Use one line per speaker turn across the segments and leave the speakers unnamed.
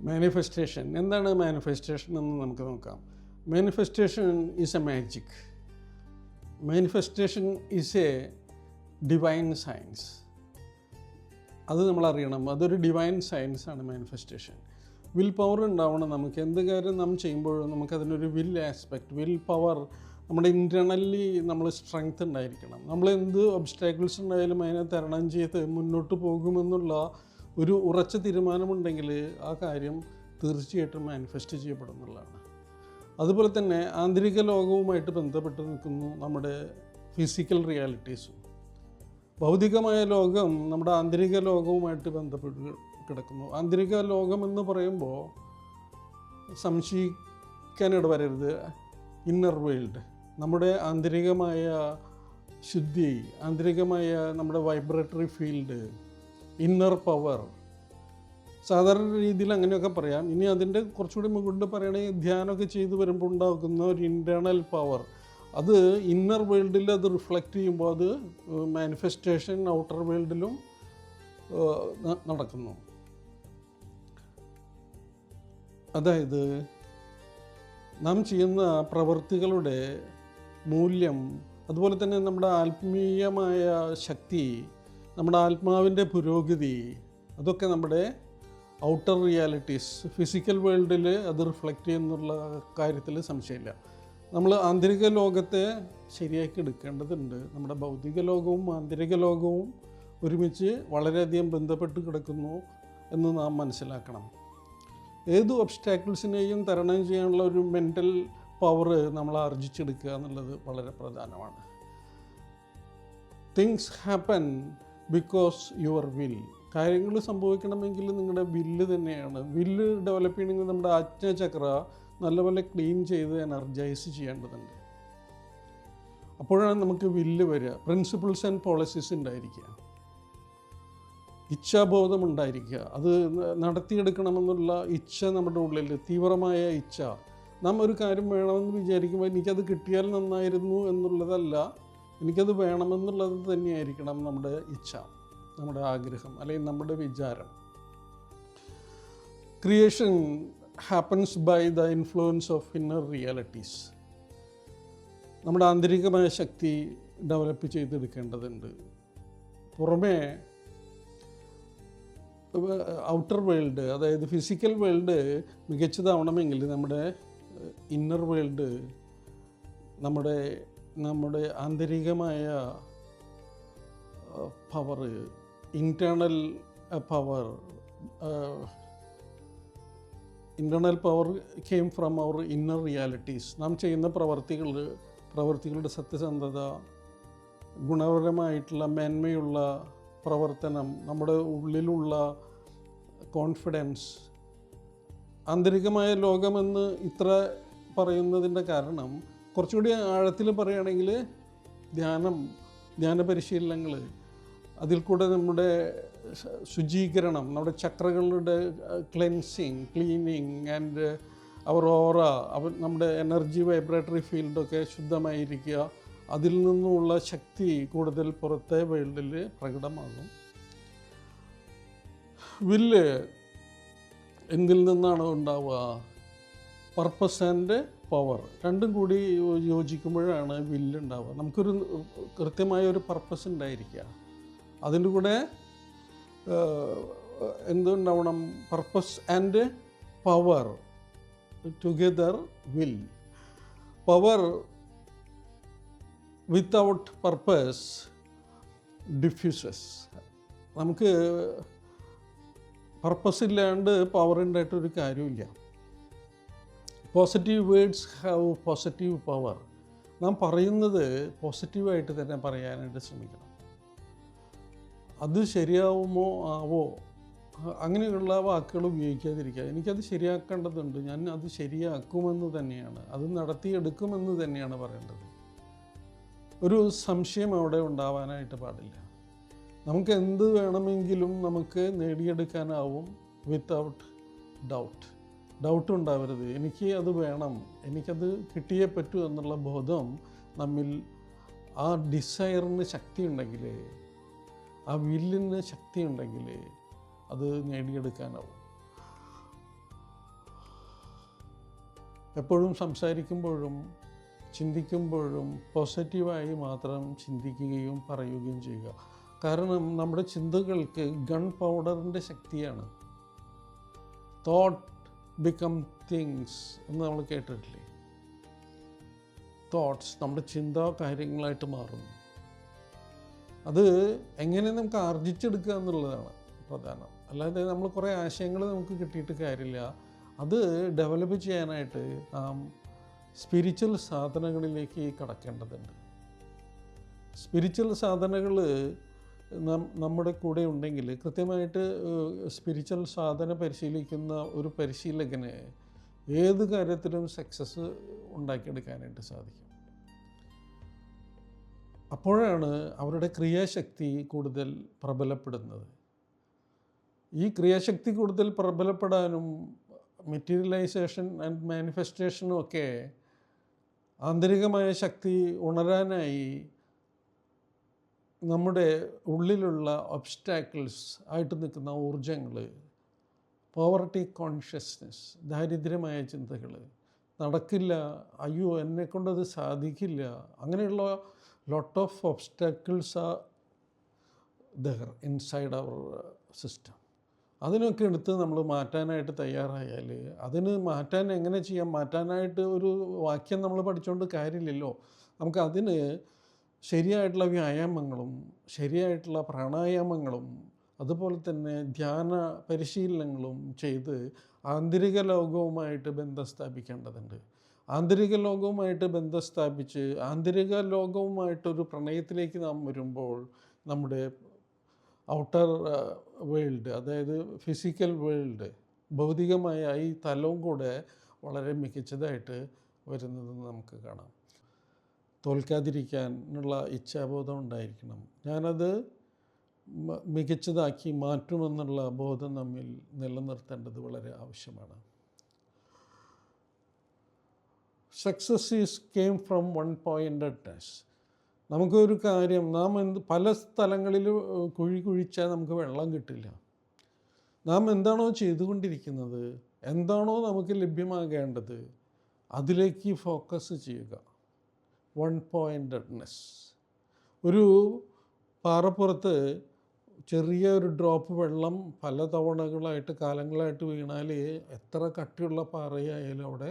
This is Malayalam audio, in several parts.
മാനിഫെസ്റ്റേഷൻ എന്താണ് മാനിഫെസ്റ്റേഷൻ എന്ന് നമുക്ക് നോക്കാം. Manifestation is a magic manifestation is a divine science അത് നമ്മൾ അറിയണം. അതൊരു ഡിവൈൻ സയൻസ് ആണ് മാനിഫെസ്റ്റേഷൻ വിൽ പവർ ഉണ്ടാവണം നമുക്ക്. എന്ത് കാര്യം നാം ചെയ്യുമ്പോഴും നമുക്കതിനൊരു വിൽ ആസ്പെക്റ്റ് വിൽ പവർ നമ്മുടെ ഇന്റേർണലി നമ്മൾ സ്ട്രെങ്ത് ഉണ്ടായിരിക്കണം. നമ്മൾ എന്ത് ഒബ്സ്റ്റാക്കിൾസ് ഉണ്ടായാലും അതിനെ തരണം ചെയ്ത് മുന്നോട്ട് പോകുമെന്നുള്ള ഒരു ഉറച്ച തീരുമാനമുണ്ടെങ്കിൽ ആ കാര്യം തീർച്ചയായിട്ടും മാനിഫെസ്റ്റ് ചെയ്യപ്പെടുന്നുള്ളതാണ് അതുപോലെ തന്നെ ആന്തരിക ലോകവുമായിട്ട് ബന്ധപ്പെട്ട് നിൽക്കുന്നു നമ്മുടെ ഫിസിക്കൽ റിയാലിറ്റീസും ഭൗതികമായ ലോകം നമ്മുടെ ആന്തരിക ലോകവുമായിട്ട് ബന്ധപ്പെട്ട് കിടക്കുന്നു. ആന്തരിക ലോകം എന്ന് പറയുമ്പോൾ സംശയിക്കാനിട വരരുത് ഇന്നർ വേൾഡ് നമ്മുടെ ആന്തരികമായ ശുദ്ധി ആന്തരികമായ നമ്മുടെ വൈബ്രേറ്ററി ഫീൽഡ് ഇന്നർ പവർ സാധാരണ രീതിയിൽ അങ്ങനെയൊക്കെ പറയാം. ഇനി അതിന്റെ കുറച്ചുകൂടി മുകളിൽ പറയുകയാണെങ്കിൽ ധ്യാനമൊക്കെ ചെയ്ത് വരുമ്പോൾ ഉണ്ടാക്കുന്ന ഒരു ഇന്റേർണൽ പവർ അത് ഇന്നർ വേൾഡിൽ അത് റിഫ്ലക്റ്റ് ചെയ്യുമ്പോൾ അത് മാനിഫെസ്റ്റേഷൻ ഔട്ടർ വേൾഡിലും നടക്കുന്നു. അതായത് നാം ചെയ്യുന്ന പ്രവൃത്തികളുടെ മൂല്യം അതുപോലെ തന്നെ നമ്മുടെ ആത്മീയമായ ശക്തി നമ്മുടെ ആത്മാവിന്റെ പുരോഗതി അതൊക്കെ നമ്മുടെ ഔട്ടർ റിയാലിറ്റീസ് ഫിസിക്കൽ വേൾഡിൽ അത് റിഫ്ലക്റ്റ് ചെയ്യുന്നുള്ള കാര്യത്തിൽ സംശയമില്ല. നമ്മൾ ആന്തരിക ലോകത്തെ ശരിയാക്കി എടുക്കേണ്ടതുണ്ട്. നമ്മുടെ ഭൗതിക ലോകവും ആന്തരിക ലോകവും ഒരുമിച്ച് വളരെയധികം ബന്ധപ്പെട്ട് കിടക്കുന്നു എന്ന് നാം മനസ്സിലാക്കണം. ഏത് ഒബ്സ്റ്റാക്കിൾസിനെയും തരണം ചെയ്യാനുള്ള ഒരു മെന്റൽ പവർ നമ്മൾ ആർജിച്ചെടുക്കുക എന്നുള്ളത് വളരെ പ്രധാനമാണ്. Things happen because your will കാര്യങ്ങൾ സംഭവിക്കണമെങ്കിൽ നിങ്ങളുടെ വില്ല് തന്നെയാണ്. വില്ല് ഡെവലപ്പ് ചെയ്യണമെങ്കിൽ നമ്മുടെ ആജ്ഞാചക്ര നല്ലപോലെ ക്ലീൻ ചെയ്ത് എനർജൈസ് ചെയ്യേണ്ടതുണ്ട്. അപ്പോഴാണ് നമുക്ക് വില്ല് വരിക. പ്രിൻസിപ്പിൾസ് ആൻഡ് പോളിസീസ് ഉണ്ടായിരിക്കുക. ഇച്ഛാബോധം ഉണ്ടായിരിക്കുക. അത് നടത്തിയെടുക്കണമെന്നുള്ള ഇച്ഛ നമ്മുടെ ഉള്ളിൽ തീവ്രമായ ഇച്ഛ. നാം ഒരു കാര്യം വേണമെന്ന് വിചാരിക്കുമ്പോൾ എനിക്കത് കിട്ടിയാൽ നന്നായിരുന്നു എന്നുള്ളതല്ല എനിക്കത് വേണമെന്നുള്ളത് തന്നെയായിരിക്കണം നമ്മുടെ ഇച്ഛ നമ്മുടെ ആഗ്രഹം അല്ലെങ്കിൽ നമ്മുടെ വിചാരം. Creation happens by the influence of inner realities നമ്മുടെ ആന്തരികമായ ശക്തി ഡെവലപ്പ് ചെയ്തെടുക്കേണ്ടതുണ്ട്. പുറമേ ഔട്ടർ വേൾഡ് അതായത് ഫിസിക്കൽ വേൾഡ് മികച്ചതാവണമെങ്കിൽ നമ്മുടെ ഇന്നർ വേൾഡ് നമ്മുടെ നമ്മുടെ ആന്തരികമായ power internal power internal power came from our inner realities നാം ചെയ്യുന്ന പ്രവർത്തികൾ പ്രവർത്തികളുടെ സത്യസന്ധത ഗുണപരമായിട്ടുള്ള മേന്മയുള്ള പ്രവർത്തനം നമ്മുടെ ഉള്ളിലുള്ള കോൺഫിഡൻസ് ആന്തരികമായ ലോകമെന്ന് ഇത്ര പറയുന്നതിന്റെ കാരണം കുറച്ചുകൂടി ആഴത്തിൽ പറയുകയാണെങ്കിൽ ധ്യാനം ധ്യാന പരിശീലനങ്ങൾ അതിൽ കൂടെ നമ്മുടെ ശുചീകരണം നമ്മുടെ ചക്രകളുടെ cleansing cleaning and our aura our നമ്മുടെ എനർജി വൈബ്രേറ്ററി ഫീൽഡൊക്കെ ശുദ്ധമായിരിക്കുക. അതിൽ നിന്നുള്ള ശക്തി കൂടുതൽ പുറത്തെ വേൾഡിൽ പ്രകടമാകും. വില്ല് എന്തിൽ നിന്നാണ് ഉണ്ടാവുക? പർപ്പസ് ആൻഡ് പവർ രണ്ടും കൂടി യോജിക്കുമ്പോഴാണ് വില്ലുണ്ടാവുക. നമുക്കൊരു കൃത്യമായ ഒരു പർപ്പസ് ഉണ്ടായിരിക്കുക. അതിന്റെ കൂടെ എന്തുണ്ടാവണം? Purpose and power together will power without purpose diffuses നമുക്ക് പർപ്പസ് ഇല്ലാണ്ട് പവർ ഉണ്ടായിട്ടൊരു കാര്യമില്ല positive words have positive power നാം പറയുന്നത് പോസിറ്റീവായിട്ട് തന്നെ പറയാനായിട്ട് ശ്രമിക്കണം. അത് ശരിയാവുമോ? ആവോ? അങ്ങനെയുള്ള വാക്കുകൾ ഉപയോഗിക്കാതിരിക്കുക. എനിക്കത് ശരിയാക്കേണ്ടതുണ്ട്. ഞാൻ അത് ശരിയാക്കുമെന്ന് തന്നെയാണ്. അത് നടത്തിയെടുക്കുമെന്ന് തന്നെയാണ് പറയേണ്ടത്. ഒരു സംശയം അവിടെ ഉണ്ടാവാനായിട്ട് പാടില്ല. നമുക്ക് എന്ത് വേണമെങ്കിലും നമുക്ക് നേടിയെടുക്കാനാവും വിത്തൗട്ട് ഡൗട്ട് ഡൗട്ട് ഉണ്ടാവരുത്. എനിക്ക് അത് വേണം. എനിക്കത് കിട്ടിയേ പറ്റൂ എന്നുള്ള ബോധം നമ്മിൽ ആ ഡിസയറിന് ശക്തി ഉണ്ടെങ്കിൽ ആ വില്ലിന് ശക്തി ഉണ്ടെങ്കിൽ അത് നേടിയെടുക്കാനാവും. എപ്പോഴും സംസാരിക്കുമ്പോഴും ചിന്തിക്കുമ്പോഴും പോസിറ്റീവായി മാത്രം ചിന്തിക്കുകയും പറയുകയും ചെയ്യുക. കാരണം നമ്മുടെ ചിന്തകൾക്ക് ഗൺ പൗഡറിന്റെ ശക്തിയാണ്. തോട്ട് ബിക്കം തിങ്സ് എന്ന് നമ്മൾ കേട്ടിട്ടില്ലേ? തോട്ട്സ് നമ്മുടെ ചിന്താ കാര്യങ്ങളായിട്ട് മാറുന്നു. അത് എങ്ങനെ നമുക്ക് ആർജിച്ചെടുക്കുക എന്നുള്ളതാണ് പ്രധാനം. അല്ലാതെ നമ്മൾ കുറേ ആശയങ്ങൾ നമുക്ക് കിട്ടിയിട്ട് കാര്യമില്ല. അത് ഡെവലപ്പ് ചെയ്യാനായിട്ട് നാം സ്പിരിച്വൽ സാധനങ്ങളിലേക്ക് കടക്കേണ്ടതുണ്ട്. സ്പിരിച്വൽ സാധനകൾ നമ്മുടെ കൂടെ ഉണ്ടെങ്കിൽ കൃത്യമായിട്ട് സ്പിരിച്വൽ സാധന പരിശീലിക്കുന്ന ഒരു പരിശീലകന് ഏത് കാര്യത്തിലും സക്സസ് ഉണ്ടാക്കിയെടുക്കാനായിട്ട് സാധിക്കും. അപ്പോഴാണ് അവരുടെ ക്രിയാശക്തി കൂടുതൽ പ്രബലപ്പെടുന്നത്. ഈ ക്രിയാശക്തി കൂടുതൽ പ്രബലപ്പെടാനും മെറ്റീരിയലൈസേഷൻ ആൻഡ് മാനിഫെസ്റ്റേഷനും ഒക്കെ ആന്തരികമായ ശക്തി ഉണരാനായി നമ്മുടെ ഉള്ളിലുള്ള ഒബ്സ്റ്റാക്കിൾസ് ആയിട്ട് നിൽക്കുന്ന ഊർജങ്ങൾ പോവർട്ടി കോൺഷ്യസ്നെസ് ദാരിദ്ര്യമായ ചിന്തകൾ നടക്കില്ല അയ്യോ എന്നെ കൊണ്ടത് സാധിക്കില്ല അങ്ങനെയുള്ള lot of obstacles are there inside our system അതിനൊക്കെ എടുത്ത് നമ്മൾ മാറ്റാനായിട്ട് തയ്യാറായാൽ അതിന് മാറ്റാൻ എങ്ങനെ ചെയ്യാം? മാറ്റാനായിട്ട് ഒരു വാക്യം നമ്മൾ പഠിച്ചുകൊണ്ട് കാര്യമില്ലല്ലോ. നമുക്ക് അതിന് ശരിയായിട്ടുള്ള വ്യായാമങ്ങളും ശരിയായിട്ടുള്ള പ്രാണായാമങ്ങളും അതുപോലെ തന്നെ ധ്യാന പരിശീലനങ്ങളും ചെയ്ത് ആന്തരിക ലോകവുമായിട്ട് ബന്ധം സ്ഥാപിക്കേണ്ടതുണ്ട്. ആന്തരിക ലോകവുമായിട്ട് ബന്ധം സ്ഥാപിച്ച് ആന്തരിക ലോകവുമായിട്ടൊരു പ്രണയത്തിലേക്ക് നാം വരുമ്പോൾ നമ്മുടെ ഔട്ടർ വേൾഡ് അതായത് ഫിസിക്കൽ വേൾഡ് ഭൗതികമായ ഈ തലവും കൂടെ വളരെ മികച്ചതായിട്ട് വരുന്നത് നമുക്ക് കാണാം. തോൽക്കാതിരിക്കാനുള്ള ഇച്ഛാബോധം ഉണ്ടായിരിക്കണം ഞാനത് മികച്ചതാക്കി മാറ്റുമെന്നുള്ള ബോധം നമ്മിൽ നിലനിർത്തേണ്ടത് വളരെ ആവശ്യമാണ്. Success is came from one pointedness നമുക്കൊരു കാര്യം നാം എന്ത് പല സ്ഥലങ്ങളിൽ കുഴി കുഴിച്ചാൽ നമുക്ക് വെള്ളം കിട്ടില്ല. നാം എന്താണോ ചെയ്തുകൊണ്ടിരിക്കുന്നത് എന്താണോ നമുക്ക് ലഭ്യമാകേണ്ടത് അതിലേക്ക് ഫോക്കസ് ചെയ്യുക. വൺ പോയിന്റഡ്നെസ് ഒരു പാറപ്പുറത്ത് ചെറിയ ഒരു ഡ്രോപ്പ് വെള്ളം പല തവണകളായിട്ട് കാലങ്ങളായിട്ട് വീണാൽ എത്ര കട്ടിയുള്ള പാറയായാലും അവിടെ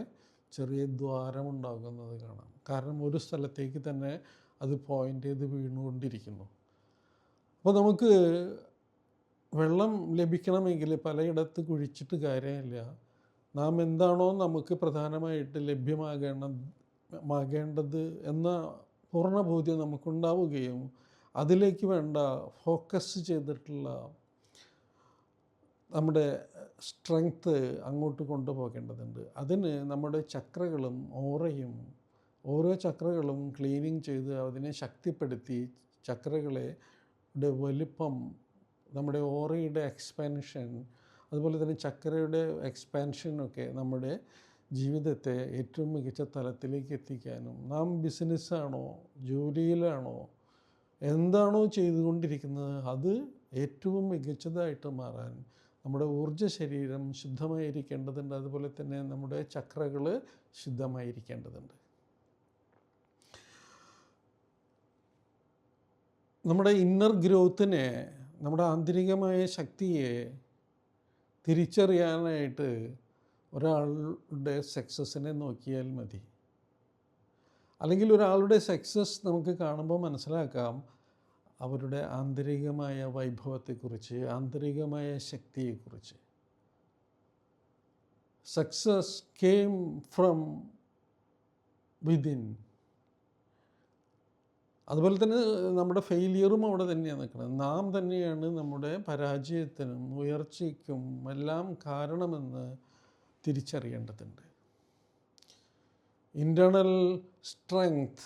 ചെറിയ ദ്വാരം ഉണ്ടാകുന്നത് കാണാം. കാരണം ഒരു സ്ഥലത്തേക്ക് തന്നെ അത് പോയിന്റ് ചെയ്ത് വീണുകൊണ്ടിരിക്കുന്നു. അപ്പോൾ നമുക്ക് വെള്ളം ലഭിക്കണമെങ്കിൽ പലയിടത്ത് കുഴിച്ചിട്ട് കാര്യമില്ല. നാം എന്താണോ നമുക്ക് പ്രധാനമായിട്ട് ലഭ്യമാകേണ്ട മാകേണ്ടത് എന്ന പൂർണബോധ്യം നമുക്കുണ്ടാവുകയും അതിലേക്ക് വേണ്ട ഫോക്കസ് ചെയ്തിട്ടുള്ള നമ്മുടെ സ്ട്രെങ്ത്ത് അങ്ങോട്ട് കൊണ്ടുപോകേണ്ടതുണ്ട്. അതിന് നമ്മുടെ ചക്രകളും ഓറയും ഓരോ ചക്രകളും ക്ലീനിങ് ചെയ്ത് അതിനെ ശക്തിപ്പെടുത്തി ചക്രകളെ വലിപ്പം നമ്മുടെ ഓറയുടെ എക്സ്പാൻഷൻ അതുപോലെ തന്നെ ചക്രയുടെ എക്സ്പാൻഷനൊക്കെ നമ്മുടെ ജീവിതത്തെ ഏറ്റവും മികച്ച തലത്തിലേക്ക് എത്തിക്കാനും നാം ബിസിനസ്സാണോ ജോലിയിലാണോ എന്താണോ ചെയ്തുകൊണ്ടിരിക്കുന്നത് അത് ഏറ്റവും മികച്ചതായിട്ട് മാറാൻ നമ്മുടെ ഊർജ ശരീരം ശുദ്ധമായിരിക്കേണ്ടതുണ്ട്. അതുപോലെ തന്നെ നമ്മുടെ ചക്രകൾ ശുദ്ധമായിരിക്കേണ്ടതുണ്ട്. നമ്മുടെ ഇന്നർ ഗ്രോത്തിനെ നമ്മുടെ ആന്തരികമായ ശക്തിയെ തിരിച്ചറിയാനായിട്ട് ഒരാളുടെ സക്സസ്സിനെ നോക്കിയാൽ മതി. അല്ലെങ്കിൽ ഒരാളുടെ സക്സസ് നമുക്ക് കാണുമ്പോൾ മനസ്സിലാക്കാം അവരുടെ ആന്തരികമായ വൈഭവത്തെക്കുറിച്ച് ആന്തരികമായ ശക്തിയെക്കുറിച്ച്. സക്സസ് കെയിം ഫ്രം വിതിൻ അതുപോലെ തന്നെ നമ്മുടെ ഫെയിലിയറും അവിടെ തന്നെയാണ് നിൽക്കുന്നത്. നാം തന്നെയാണ് നമ്മുടെ പരാജയത്തിനും ഉയർച്ചയ്ക്കും എല്ലാം കാരണമെന്ന് തിരിച്ചറിയേണ്ടതുണ്ട്. Internal strength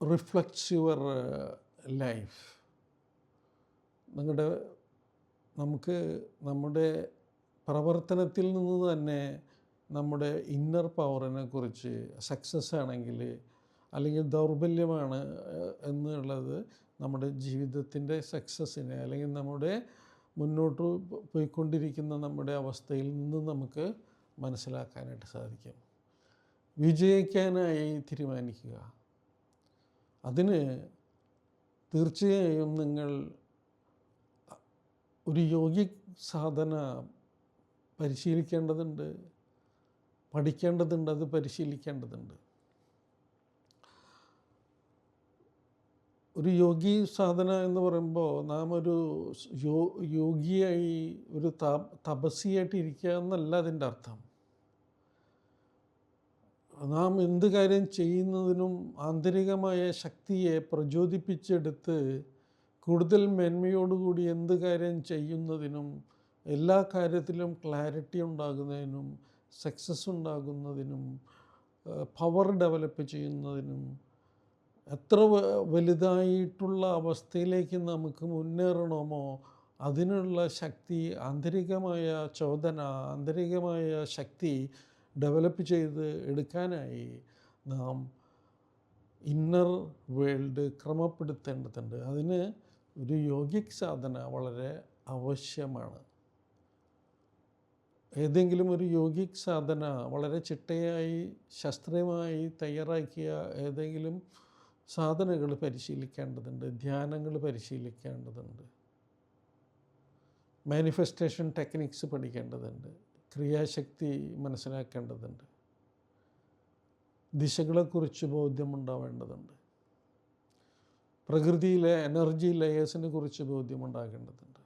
reflects your life നിങ്ങളുടെ നമുക്ക് നമ്മുടെ പ്രവർത്തനത്തിൽ നിന്ന് തന്നെ നമ്മുടെ ഇന്നർ പവറിനെ കുറിച്ച് സക്സസ് ആണെങ്കിൽ അല്ലെങ്കിൽ ദൗർബല്യമാണ് എന്നുള്ളത് നമ്മുടെ ജീവിതത്തിന്റെ സക്സസ്സിനെ അല്ലെങ്കിൽ നമ്മുടെ മുന്നോട്ട് പോയിക്കൊണ്ടിരിക്കുന്ന നമ്മുടെ അവസ്ഥയിൽ നിന്ന് നമുക്ക് മനസ്സിലാക്കാനായിട്ട് സാധിക്കും. വിജയിക്കാനായി തീരുമാനിക്കുക. അതിന് തീർച്ചയായും നിങ്ങൾ ഒരു യോഗി സാധന പരിശീലിക്കേണ്ടതുണ്ട് പഠിക്കേണ്ടതുണ്ട് അത് പരിശീലിക്കേണ്ടതുണ്ട്. ഒരു യോഗി സാധന എന്ന് പറയുമ്പോൾ നാം ഒരു യോ യോഗിയായി ഒരു തപസ്സിയായിട്ട് ഇരിക്കുക എന്നല്ല അതിന്റെ അർത്ഥം. നാം എന്ത് കാര്യം ചെയ്യുന്നതിനും ആന്തരികമായ ശക്തിയെ പ്രചോദിപ്പിച്ചെടുത്ത് കൂടുതൽ മേന്മയോടുകൂടി എന്ത് കാര്യം ചെയ്യുന്നതിനും എല്ലാ കാര്യത്തിലും ക്ലാരിറ്റി ഉണ്ടാകുന്നതിനും സക്സസ് ഉണ്ടാകുന്നതിനും പവർ ഡെവലപ്പ് ചെയ്യുന്നതിനും എത്ര വലുതായിട്ടുള്ള അവസ്ഥയിലേക്ക് നമുക്ക് മുന്നേറണമോ? അതിനുള്ള ശക്തി ആന്തരികമായ ചോദന ആന്തരികമായ ശക്തി ഡെവലപ്പ് ചെയ്ത് എടുക്കാനായി നാം ഇന്നർ വേൾഡ് ക്രമപ്പെടുത്തേണ്ടതുണ്ട്. അതിന് ഒരു യോഗിക് സാധന വളരെ ആവശ്യമാണ്. ഏതെങ്കിലും ഒരു യോഗിക് സാധന വളരെ ചിട്ടയായി ശാസ്ത്രീയമായി തയ്യാറാക്കിയ ഏതെങ്കിലും സാധനകൾ പരിശീലിക്കേണ്ടതുണ്ട് ധ്യാനങ്ങൾ പരിശീലിക്കേണ്ടതുണ്ട്. മാനിഫെസ്റ്റേഷൻ ടെക്നിക്സ് പഠിക്കേണ്ടതുണ്ട് ക്രിയാശക്തി മനസ്സിലാക്കേണ്ടതുണ്ട്. ദിശകളെക്കുറിച്ച് ബോധ്യമുണ്ടാവേണ്ടതുണ്ട്. പ്രകൃതിയിലെ എനർജി ലെയേഴ്സിനെ കുറിച്ച് ബോധ്യമുണ്ടാകേണ്ടതുണ്ട്.